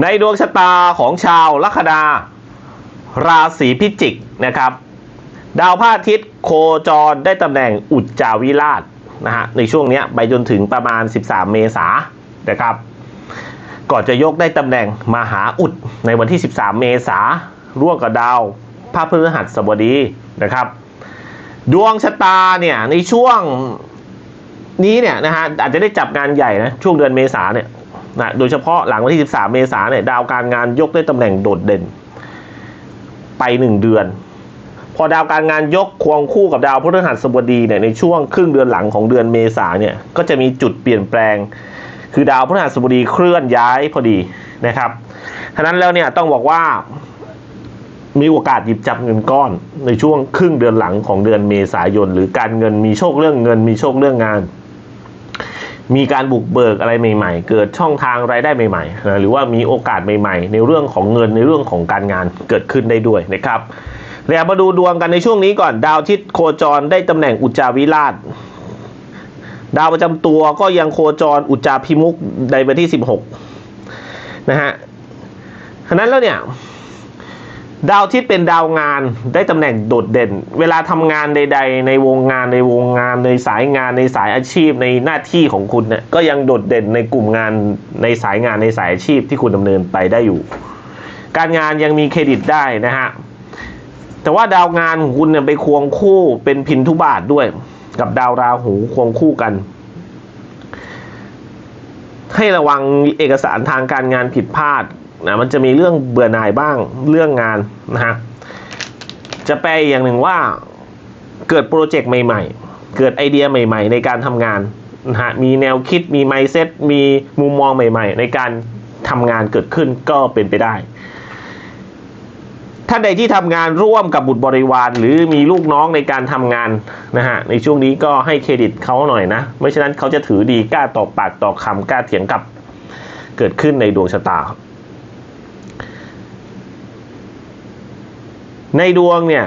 ในดวงชะตาของชาวลัคนาราศีพิจิกนะครับ ดาวพระอาทิตย์โคจรได้ตำแหน่งอุจจาวิราชนะฮะในช่วงนี้ไปจนถึงประมาณ 13 เมษายนนะครับก่อนจะยกได้ตำแหน่งมหาอุดในวันที่ 13 เมษาร่วมกับดาวพระพฤหัสบดีนะครับ ดวงชะตาเนี่ยในช่วงนี้เนี่ยนะฮะอาจจะได้จับงานใหญ่นะช่วงเดือนเมษาเนี่ย นะโดยเฉพาะหลังวันที่ 13 เมษาเนี่ยดาวการงานยกได้ตำแหน่งโดดเด่น ไปหนึ่งเดือน พอดาวการงานยกควงคู่กับดาวพฤหัสบดีเนี่ยในช่วงครึ่งเดือนหลังของเดือนเมษาเนี่ยก็จะมีจุดเปลี่ยนแปลง คือดาวพฤหัสบดีเคลื่อนย้ายพอดีนะครับฉะนั้นแล้วเนี่ยต้องบอกว่ามีโอกาสหยิบจับเงินก้อนในช่วงครึ่งเดือนหลังของเดือนเมษายน หรือการเงินมีโชคเรื่องเงินมีโชคเรื่องงาน มีการบุกเบิกอะไรใหม่ๆ เกิดช่องทางรายได้ใหม่ๆนะหรือว่ามีโอกาสใหม่ๆ ในเรื่องของเงินในเรื่องของการงานเกิดขึ้นได้ด้วยนะครับแล้วมาดูดวงกันในช่วงนี้ก่อนดาวอาทิตย์โคจรได้ตำแหน่งอุจจาวิราช ดาวประจำตัวก็ยังโคจรอุจจาพิมุกในวันที่ 16 นะฮะฉะนั้นแล้วเนี่ย ดาวที่เป็นดาวงานได้ตำแหน่งโดดเด่น เวลาทำงานใด ๆ ในวงงานในวงงานในสายงานในสายอาชีพในหน้าที่ของคุณเนี่ยก็ยังโดดเด่นในกลุ่มงานในสายงานในสายอาชีพที่คุณดำเนินไปได้อยู่ การงานยังมีเครดิตได้นะฮะแต่ว่าดาวงานของคุณเนี่ยไปควงคู่เป็นพินทุบาทด้วย กับดาวราหูควงคู่กัน ให้ระวังเอกสารทางการงานผิดพลาด นะมันจะมีเรื่องเบื่อหน่ายบ้างเรื่องงานนะฮะจะแปลอย่างหนึ่งว่าเกิดโปรเจกต์ใหม่ ๆ เกิดไอเดียใหม่ ๆ ในการทำงานนะฮะมีแนวคิดมีไมเซ็ตมีมุมมองใหม่ ๆ ในการทำงานเกิดขึ้นก็เป็นไปได้ท่านใดที่ทำงานร่วมกับบุตรบริวาร หรือมีลูกน้องในการทำงานนะฮะในช่วงนี้ก็ให้เครดิตเขาหน่อยนะ ไม่ฉะนั้นเขาจะถือดีกล้าตอบปากต่อคำกล้าเถียงกับเกิดขึ้นในดวงชะตา ในดวงเนี่ย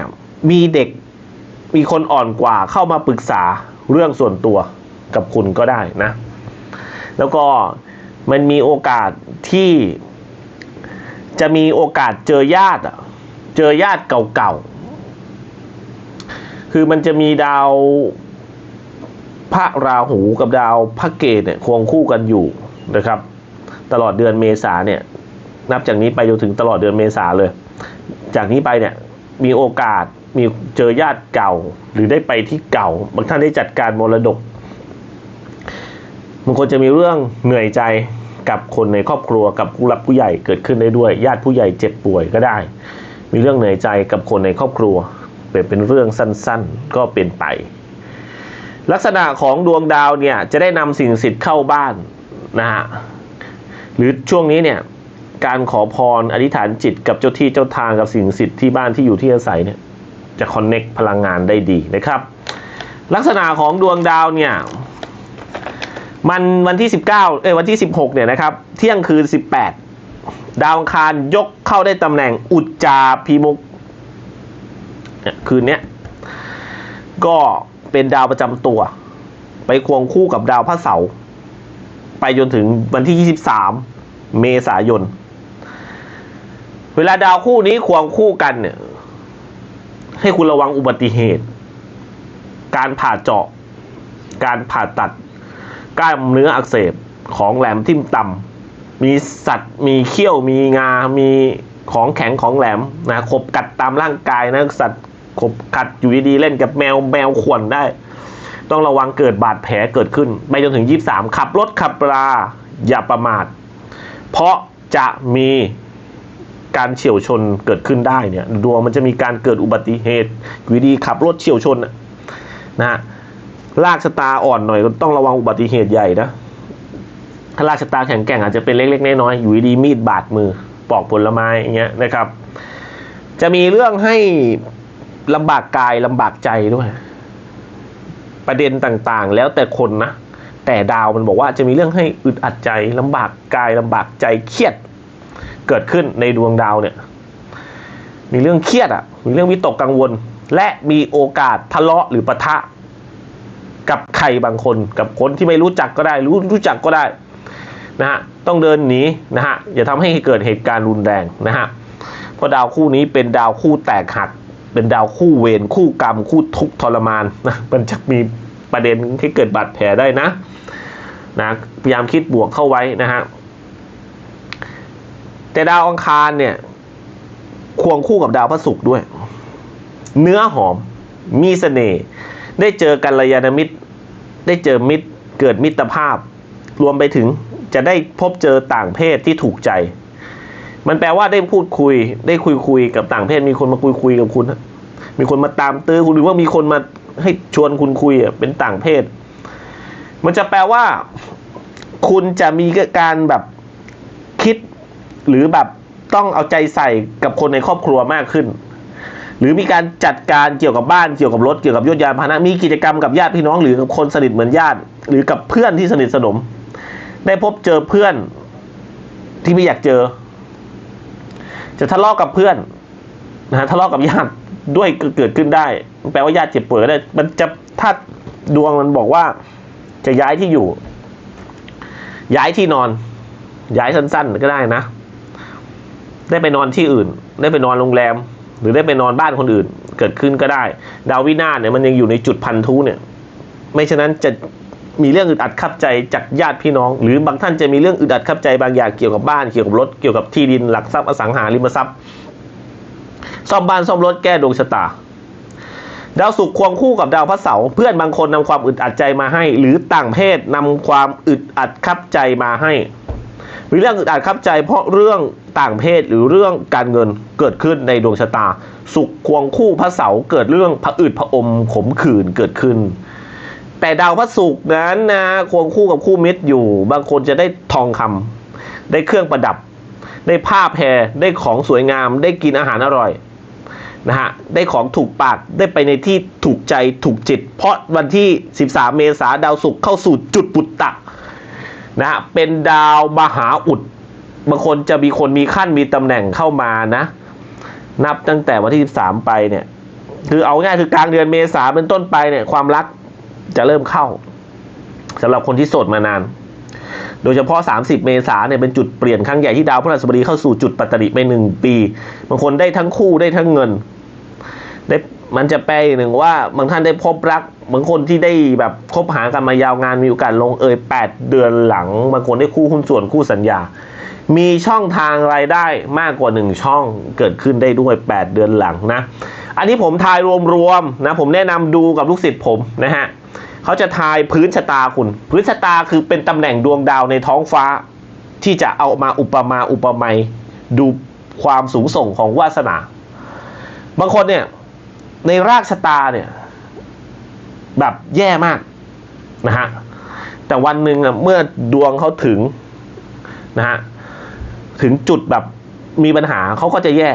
มีเด็กมีคนอ่อนกว่าเข้ามาปรึกษาเรื่องส่วนตัวกับคุณก็ได้นะ แล้วก็มันมีโอกาสที่จะมีโอกาสเจอญาติเจอญาติเก่าๆ คือมันจะมีดาวพระราหูกับดาวพระเกตเนี่ยควงคู่กันอยู่นะครับ ตลอดเดือนเมษาเนี่ย นับจากนี้ไปจนถึงตลอดเดือนเมษาเลย จากนี้ไปเนี่ย มีโอกาสมีเจอญาติเก่า หรือได้ไปที่เก่า บางท่านได้จัดการมรดกบางคนจะมีเรื่องเหนื่อยใจกับคนในครอบครัวกับผู้หลักผู้ใหญ่เกิดขึ้นได้ด้วย ญาติผู้ใหญ่เจ็บป่วยก็ได้ มีเรื่องเหนื่อยใจกับคนในครอบครัวเป็นเป็นเรื่องสั้นๆ ก็เป็นไป ลักษณะของดวงดาวเนี่ยจะได้นำสิ่งศักดิ์สิทธิ์เข้าบ้านนะฮะหรือช่วงนี้เนี่ย การขอพรอธิษฐานจิตกับเจ้าที่เจ้าทางกับสิ่งศักดิ์สิทธิ์ที่บ้านที่อยู่ที่อาศัยเนี่ยจะคอนเน็กพลังงานได้ดีนะครับ ลักษณะของดวงดาวเนี่ยมันวันที่ 19เอ้ยวันที่ 16เนี่ยนะครับเที่ยงคืน 18 ดาวอังคารยกเข้าได้ตำแหน่งอุจจาพิมุกเนี่ยคืนนี้ก็เป็นดาวประจำตัว ไปควงคู่กับดาวพระเสาร์ไปจนถึงวันที่ 23 เมษายน เวลาดาวคู่นี้ควงคู่กันเนี่ย ให้คุณระวังอุบัติเหตุ การผ่าเจาะ การผ่าตัด กล้ามเนื้ออักเสบของแหลมทิ่มต่ำมีสัตว์มีเขี้ยวมีงา มีของแข็งของแหลมนะขบกัดตามร่างกายนะสัตว์ขบกัดอยู่ดีๆเล่นกับแมวแมวข่วนได้ ต้องระวังเกิดบาดแผลเกิดขึ้น ไปจนถึง 23 ขับรถขับราอย่าประมาท เพราะจะมี การเฉียวชนเกิดขึ้นได้เนี่ยดวงมันจะมีการเกิดอุบัติเหตุอยู่ดีขับรถเฉียวชนนะฮะลากชะตาอ่อนหน่อยก็ต้องระวังอุบัติเหตุใหญ่นะถ้าลากชะตาแข็งแกร่งอาจจะเป็นเล็กๆน้อยๆอยู่ดีมีดบาดมือปอกผลไม้อย่างเงี้ยนะครับ จะมีเรื่องให้ลำบากกายลำบากใจด้วย ประเด็นต่างๆ แล้วแต่คนนะแต่ดาวมันบอกว่าจะมีเรื่องให้อึดอัดใจลำบากกายลำบากใจเครียด เกิดขึ้นในดวงดาวเนี่ย มีเรื่องเครียดอะ มีเรื่องวิตกกังวล และมีโอกาสทะเลาะหรือปะทะ กับใครบางคน กับคนที่ไม่รู้จักก็ได้ รู้รู้จักก็ได้นะฮะต้องเดินหนีนะฮะอย่าทำให้เกิดเหตุการณ์รุนแรงนะฮะเพราะดาวคู่นี้เป็นดาวคู่แตกหัก เป็นดาวคู่เวรคู่กรรม คู่ทุกข์ทรมานนะมันจะมีประเด็นที่เกิดบาดแผลได้นะนะพยายามคิดบวกเข้าไว้นะฮะ แต่ดาวอังคารเนี่ยควงคู่กับดาวพระศุกร์ด้วย เนื้อหอมมีเสน่ห์ได้เจอกัลยาณมิตร ได้เจอมิตรเกิดมิตรภาพ รวมไปถึงจะได้พบเจอต่างเพศที่ถูกใจ มันแปลว่าได้พูดคุย ได้คุยคุยกับต่างเพศ มีคนมาคุยคุยกับคุณ มีคนมาตามตื้อคุณหรือว่ามีคนมาให้ชวนคุณคุยเป็นต่างเพศ มันจะแปลว่า คุณจะมีการแบบ หรือแบบต้องเอาใจใส่กับคนในครอบครัวมากขึ้น หรือมีการจัดการเกี่ยวกับบ้านเกี่ยวกับรถเกี่ยวกับยศยานพาหนะมีกิจกรรมกับญาติพี่น้องหรือกับคนสนิทเหมือนญาติ หรือกับเพื่อนที่สนิทสนม ได้พบเจอเพื่อนที่ไม่อยากเจอ จะทะเลาะกับเพื่อนนะฮะทะเลาะกับญาติด้วยเกิดขึ้นได้ แปลว่าญาติเจ็บป่วยได้มันจะถ้าดวงมันบอกว่า จะย้ายที่อยู่ ย้ายที่นอน ย้ายสั้น ๆ ก็ได้นะ ได้ไปนอนที่อื่น ได้ไปนอนโรงแรม หรือได้ไปนอนบ้านคนอื่น เกิดขึ้นก็ได้ ดาววินาศเนี่ยมันยังอยู่ในจุดพันธุเนี่ยไม่ฉะนั้นจะมีเรื่องอึดอัดขับใจจากญาติพี่น้อง หรือบางท่านจะมีเรื่องอึดอัดขับใจบางอย่างเกี่ยวกับบ้านเกี่ยวกับรถเกี่ยวกับที่ดินหลักทรัพย์อสังหาริมทรัพย์ซ่อมบ้านซ่อมรถแก้ดวงชะตา ดาวศุกร์ควงคู่กับดาวพระเสาร์เพื่อนบางคนนำความอึดอัดใจมาให้ หรือต่างเพศนำความอึดอัดขับใจมาให้ มีเรื่องอึดอัดขับใจ เพราะเรื่อง ต่างเพศหรือเรื่องการเงินเกิดขึ้นในดวงชะตา สุขควงคู่พระเสาเกิดเรื่องผะอืดผะอมขมขื่นเกิดขึ้น แต่ดาวพระศุกร์นั้นนะควงคู่กับคู่มิตรอยู่ บางคนจะได้ทองคำได้เครื่องประดับ ได้ผ้าแพรได้ของสวยงาม ได้กินอาหารอร่อยนะฮะได้ของถูกปากได้ไปในที่ถูกใจถูกจิต เพราะวันที่ 13 เมษาดาวศุกร์เข้าสู่จุดปุตตะนะฮะเป็นดาวมหาอุด บางคนจะมีคนมีขั้นมีตำแหน่งเข้ามานะ นับตั้งแต่วันที่ 13 ไปเนี่ย คือเอาง่ายคือกลางเดือนเมษาเป็นต้นไปเนี่ย ความรักจะเริ่มเข้าสำหรับคนที่โสดมานาน โดยเฉพาะ 30 เมษาเนี่ยเป็นจุดเปลี่ยนครั้งใหญ่ที่ดาวพฤหัสบดีเข้าสู่จุดปัตติไปหนึ่งปี บางคนได้ทั้งคู่ได้ทั้งเงิน ได้ มันจะแปลอีกหนึ่งว่าบางท่านได้พบรักบางคนที่ได้แบบคบหากันมายาวนานมีโอกาสลงเอย 8 เดือนหลังบางคนได้คู่หุ้นส่วนคู่สัญญา มีช่องทางรายได้มากกว่า 1 ช่องเกิดขึ้นได้ด้วย 8 เดือนหลังนะ อันนี้ผมทายรวมๆนะผมแนะนำดูกับลูกศิษย์ผมนะฮะเขาจะทายพื้นชะตาคุณ พื้นชะตาคือเป็นตำแหน่งดวงดาวในท้องฟ้า ที่จะเอามาอุปมาอุปไมยดูความสูงส่งของวาสนา บางคนเนี่ย ในรากชะตาเนี่ย แบบแย่มากนะฮะแต่วันหนึ่งอะเมื่อดวงเขาถึงนะฮะถึงจุดแบบมีปัญหาเขาก็จะแย่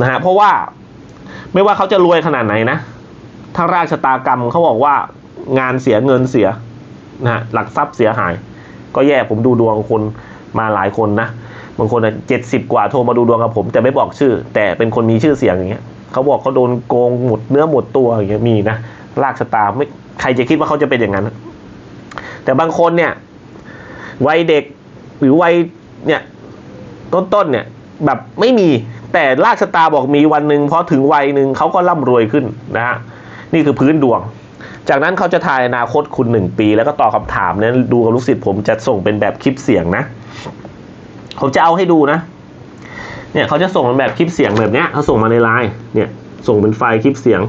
นะฮะเพราะว่าไม่ว่าเขาจะรวยขนาดไหนนะถ้ารากชะตากรรมเขาบอกว่างานเสียเงินเสียนะฮะหลักทรัพย์เสียหาย ก็แย่ผมดูดวงคนมาหลายคนนะบางคนเจ็ดสิบกว่าโทรมาดูดวงกับผม แต่ไม่บอกชื่อ แต่เป็นคนมีชื่อเสียงอย่างเงี้ย เขาบอกเขาโดนโกงหมดเนื้อหมดตัวอย่างเงี้ยมีนะรากชะตาไม่ใครจะคิดว่าเขาจะเป็นอย่างนั้น แต่บางคนเนี่ยวัยเด็กหรือวัยเนี่ยต้นๆเนี่ยแบบไม่มีแต่รากชะตาบอกมีวันหนึ่งพอถึงวัยหนึ่งเขาก็ร่ำรวยขึ้นนะฮะนี่คือพื้นดวง จากนั้นเขาจะทายอนาคตคุณหนึ่งปี แล้วก็ตอบคำถามเนี่ยดูกับลูกศิษย์ผมจะส่งเป็นแบบคลิปเสียงนะ ผมจะเอาให้ดูนะ เนี่ยเขาจะส่งแบบคลิปเสียงแบบเนี้ยเขาส่งมาในไลน์เนี่ยส่งเป็นไฟล์คลิปเสียง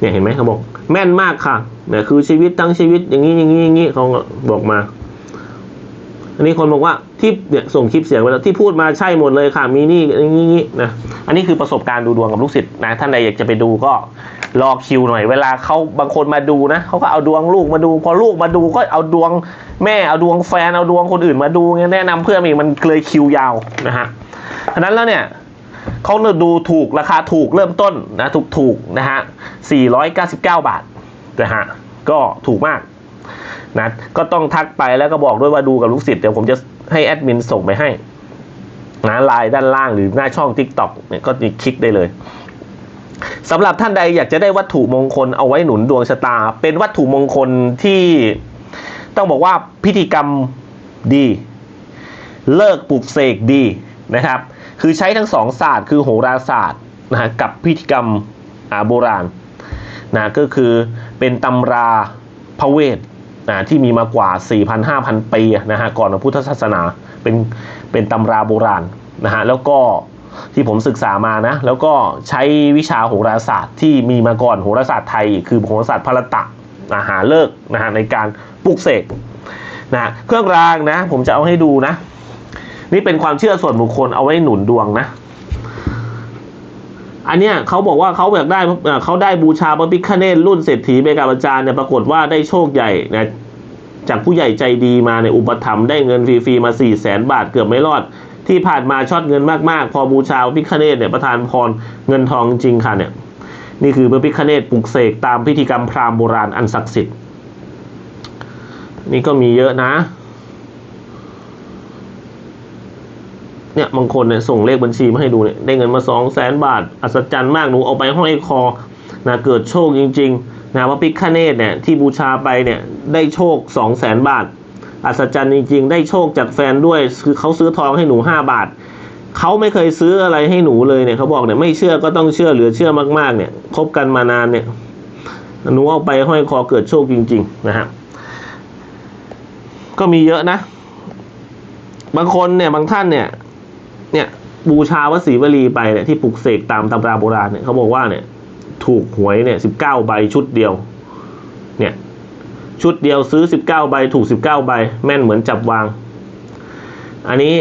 เนี่ยเห็นไหมเขาบอกแม่นมากค่ะเนี่ยคือชีวิตทั้งชีวิตอย่างนี้อย่างนี้อย่างนี้เขาบอกมา อันนี้คนบอกว่าที่เนี่ยส่งคลิปเสียงไปแล้วที่พูดมาใช่หมดเลยค่ะมีนี่อย่างนี้นะอันนี้คือประสบการณ์ดูดวงกับลูกศิษย์นะท่านใดอยากจะไปดูก็รอคิวหน่อยเวลาเขาบางคนมาดูนะเขาก็เอาดวงลูกมาดู พอลูกมาดูก็เอาดวงแม่เอาดวงแฟนเอาดวงคนอื่นมาดูเงี้ยแนะนำเพื่อนอีกมันเลยคิวยาวนะฮะ ฉะนั้นแล้วเนี่ยเขาดูถูกราคาถูกเริ่มต้นนะถูกถูกนะฮะ 499 บาทนะฮะก็ถูกมากนะก็ต้องทักไปแล้วก็บอกด้วยว่าดูกับลูกศิษย์เดี๋ยวผมจะให้แอดมินส่งไปให้นะไลน์ด้านล่างหรือหน้าช่อง Tik t o อกเนี่ยก็คลิกได้เลยสำหรับท่านใดอยากจะได้วัตถุมงคลเอาไว้หนุนดวงชะตา เป็นวัตถุมงคลที่ต้องบอกว่าพิธีกรรมดี เลิกปลุกเสกดี นะครับ คือใช้ทั้งสองศาสตร์ คือโหราศาสตร์นะฮะกับพิธีกรรมโบราณนะก็คือเป็นตำราพระเวทนะที่มีมากว่า 4,000-5,000 ปีนะฮะก่อนพระพุทธศาสนาเป็นเป็นตำราโบราณนะฮะแล้วก็ที่ผมศึกษามานะ แล้วก็ใช้วิชาโหราศาสตร์ที่มีมาก่อนโหราศาสตร์ไทย คือโหราศาสตร์พระตะนะหาเลิกนะฮะในการปลุกเสกนะฮะเครื่องรางนะ ผมจะเอาให้ดูนะ นี่เป็นความเชื่อส่วนบุคคลเอาไว้หนุนดวงนะ อันเนี้ยเขาบอกว่าเขาอยากได้เขาได้บูชาพระพิฆเนศรุ่นเศรษฐีเบกาอาจารย์เนี่ยปรากฏว่าได้โชคใหญ่นะจากผู้ใหญ่ใจดีมาในอุปถัมภ์ได้เงินฟรีๆมา4ี่แสนบาทเกือบไม่รอด ที่ผ่านมาช็อตเงินมากๆ พอบูชาพระพิฆเนศเนี่ยประทานพรเงินทองจริงค่ะเนี่ย นี่คือพระพิฆเนศปลุกเสกตามพิธีกรรมพราหมณ์โบราณอันศักดิ์สิทธิ์นี่ก็มีเยอะนะ เนี่ยบางคนเนี่ยส่งเลขบัญชีมาให้ดูเนี่ยได้เงินมาสองแสนบาท อัศจรรย์มากหนูเอาไปห้อยคอนะเกิดโชคจริงๆนะว่าพิฆเนศเนี่ยที่บูชาไปเนี่ยได้โชคสองแสนบาท อัศจรรย์จริง ๆ ได้โชคจากแฟนด้วยคือเขาซื้อทองให้หนูห้าบาทเขาไม่เคยซื้ออะไรให้หนูเลยเนี่ยเขาบอกเนี่ยไม่เชื่อก็ต้องเชื่อเหลือเชื่อมากๆเนี่ยคบกันมานานเนี่ยหนูเอาไปห้อยคอเกิดโชคจริง ๆ นะฮะก็มีเยอะนะ บางคนเนี่ยบางท่านเนี่ย เนี่ยบูชาวสีวลีไปเนี่ยที่ปลุกเสกตามตำราโบราณเนี่ยเขาบอกว่าเนี่ยถูกหวยเนี่ยสิบเก้าใบชุดเดียวเนี่ยชุดเดียวซื้อสิบเก้าใบถูกสิบเก้าใบแม่นเหมือนจับวาง อันนี้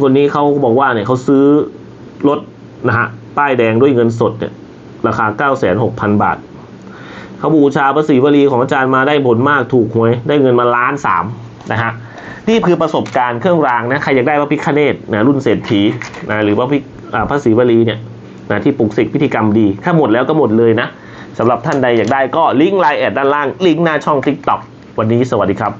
คนนี้เขาบอกว่าเนี่ยเขาซื้อรถนะฮะป้ายแดงด้วยเงินสดเนี่ยราคาเก้าแสนหกพันบาทเขาบูชาพระศรีวลีของอาจารย์มาได้ผลมากถูกหวยได้เงินมาล้านสาม นะฮะนี่คือประสบการณ์เครื่องรางนะใครอยากได้พระพิฆเนศนะรุ่นเศรษฐีนะหรือว่าพิอ่าพระศรีวลีเนี่ยนะที่ปลุกเสกพิธีกรรมดีถ้าหมดแล้วก็หมดเลยนะสำหรับท่านใดอยากได้ก็ลิงก์ไลน์แอดด้านล่างลิงก์หน้าช่อง TikTok วันนี้สวัสดีครับ